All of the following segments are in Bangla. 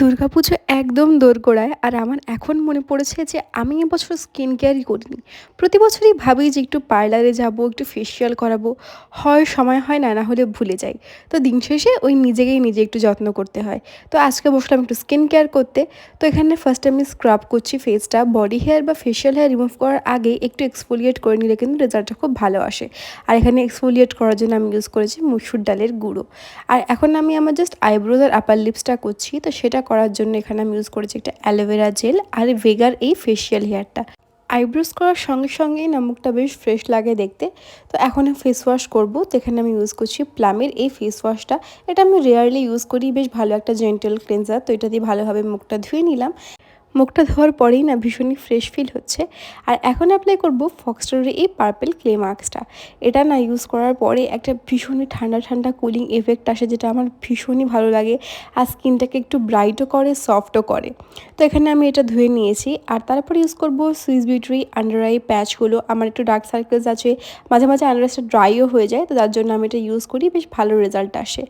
দুর্গাপুজো একদম দোরগোড়ায়, আর আমার এখন মনে পড়েছে যে আমি এবছর স্কিন কেয়ারই করিনি। প্রতি বছরই ভাবি যে একটু পার্লারে যাব, একটু ফেসিয়াল করাবো। হয়, সময় হয় না না হলে ভুলে যাই। তো দিন শেষে ওই নিজেকেই নিজে একটু যত্ন করতে হয়। তো আজকে বসলাম একটু স্কিন কেয়ার করতে। তো এখানে ফার্স্ট আমি স্ক্রাব করছি ফেসটা বডি হেয়ার বা ফেসিয়াল হেয়ার রিমুভ করার আগে একটু এক্সফোলিয়েট করে নিলে কিন্তু রেজাল্টটা খুব ভালো আসে। আর এখানে এক্সফোলিয়েট করার জন্য আমি ইউজ করেছি মুসুর ডালের গুঁড়ো। আর এখন আমি আমার জাস্ট আইব্রোজ আর আপার লিপসটা করছি। তো সেটা করার জন্য এখানে আমি ইউজ করেছি একটা অ্যালোভেরা জেল আর ভেগার এই ফেসিয়াল হেয়ারটা আইব্রোজ করার সঙ্গে সঙ্গেই না মুখটা বেশ ফ্রেশ লাগে দেখতে। তো এখন ফেস ওয়াশ করব, তো এখানে আমি ইউজ করছি প্লামের এই ফেস ওয়াশটা এটা আমি রেয়ারলি ইউজ করি, বেশ ভালো একটা জেন্টাল ক্লেন্সার তো এটা দিয়ে ভালোভাবে মুখটা ধুয়ে নিলাম। মুখটা ধোয়ার পরেই না ভীষণই ফ্রেশ ফিল হচ্ছে। আর এখন অ্যাপ্লাই করব ফক্সটোরের এই পার্পেল ক্লে মাস্কটা এটা না ইউজ করার পরে একটা ভীষণই ঠান্ডা ঠান্ডা কুলিং এফেক্ট আসে যেটা আমার ভীষণই ভালো লাগে। আর স্কিনটাকে একটু ব্রাইটও করে সফটও করে। তো এখানে আমি এটা ধুয়ে নিয়েছি। আর তারপরে ইউজ করব সুইস বিউটি আন্ডার আই প্যাচগুলো আমার একটু ডার্ক সার্কেলস আছে। মাঝে মাঝে আন্ডার ড্রাইও হয়ে যায়। তো তার জন্য আমি এটা ইউজ করি। বেশ ভালো রেজাল্ট আসে।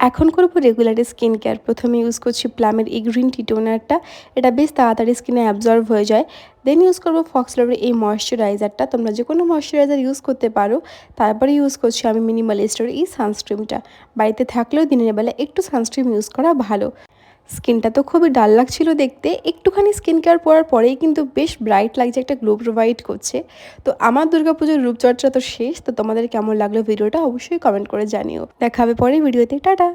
এখন করব রেগুলারি স্কিন কেয়ার প্রথমে ইউজ করছি প্লামের এই গ্রিন টি টোনারটা এটা বেশ তাড়াতাড়ি স্কিনে অ্যাবজর্ভ হয়ে যায়। দেন ইউজ করব ফক্সলারের এই ময়শ্চারাইজারটা তোমরা যে কোনো ময়শ্চারাইজার ইউজ করতে পারো। তারপরে ইউজ করছি আমি মিনিমালিস্টের এই সানস্ক্রিমটা বাড়িতে থাকলেও দিনের বেলা একটু সানস্ক্রিম ইউজ করা ভালো। স্কিনটা তো খুবই ডাল লাগছিল দেখতে। একটুখানি স্কিন কেয়ার পরার পরেই কিন্তু বেশ ব্রাইট লাগছে একটা গ্লো প্রোভাইড করছে। তো আমার দুর্গাপুজোর রূপচর্চা তো শেষ, তো তোমাদের কেমন লাগল ভিডিওটা অবশ্যই কমেন্ট করে জানিও। দেখা হবে পরে ভিডিওতে, টাটা!